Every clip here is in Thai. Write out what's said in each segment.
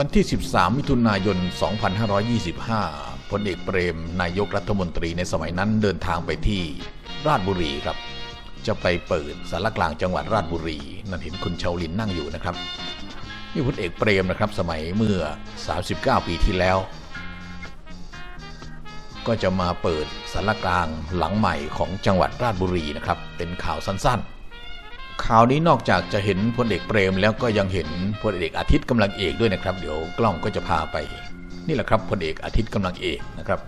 วันที่ 13 มิถุนายน 2525 พลเอกเปรม นายกรัฐมนตรีในสมัยนั้นเดินทางไปที่ราชบุรีครับ จะไปเปิดสารกลางจังหวัดราชบุรี นั่นเห็นคุณชาวลินนั่งอยู่นะครับ นี่พลเอกเปรมนะครับสมัยเมื่อ 39 ปีที่แล้ว ก็จะมาเปิดสารกลางหลังใหม่ของจังหวัดราชบุรีนะครับ เป็นข่าวสั้นๆ ข่าวนี้นอกจากจะเห็นพลเอกเปรม แล้วก็ยังเห็นพลเอกอาทิตย์กำลังเอกด้วยนะครับ เดี๋ยวกล้องก็จะพาไป นี่แหละครับพลเอกอาทิตย์กำลังเอกนะครับ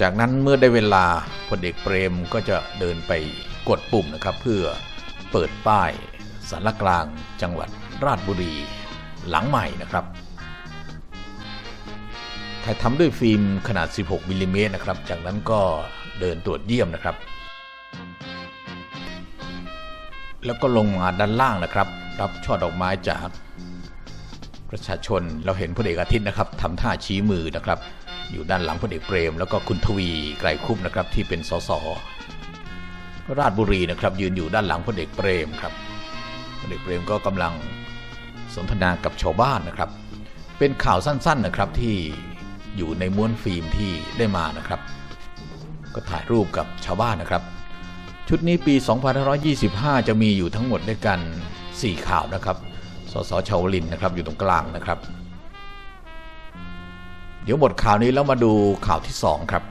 จากนั้นเมื่อได้เวลาพลเอกเปรมก็จะเดินไปกดปุ่มนะครับ เพื่อเปิดป้ายสารกลางจังหวัดราชบุรีหลังใหม่นะครับถ่ายทำด้วยฟิล์มขนาด 16มิลลิเมตรนะครับ จากนั้นก็เดินตรวจเยี่ยมนะครับ แล้วก็ลงมาด้านล่างนะครับ รับช่อดอกไม้จากประชาชนเราเห็นพลเอกอาทิตย์นะครับทำท่าชี้มือนะครับ อยู่ด้านหลังพลเอกเปรม แล้วก็คุณทวีไกรคุปนะครับที่เป็นสสราชบุรีนะครับยืนอยู่ด้านหลังพลเอกเปรมครับพลเอกเปรมก็กำลังสนทนากับชาวบ้านนะครับ เป็นข่าวสั้นๆนะครับที่อยู่ในม้วนฟิล์มที่ได้มานะครับ ก็ถ่ายรูปกับชาวบ้านนะครับ ชุดนี้ปี 2525 จะมีอยู่ทั้งหมดด้วยกัน 4 ข่าวนะครับ สสชาวลินนะครับอยู่ตรงกลางนะครับ เดี๋ยวหมดข่าวนี้แล้วมาดูข่าวที่ 2 ครับ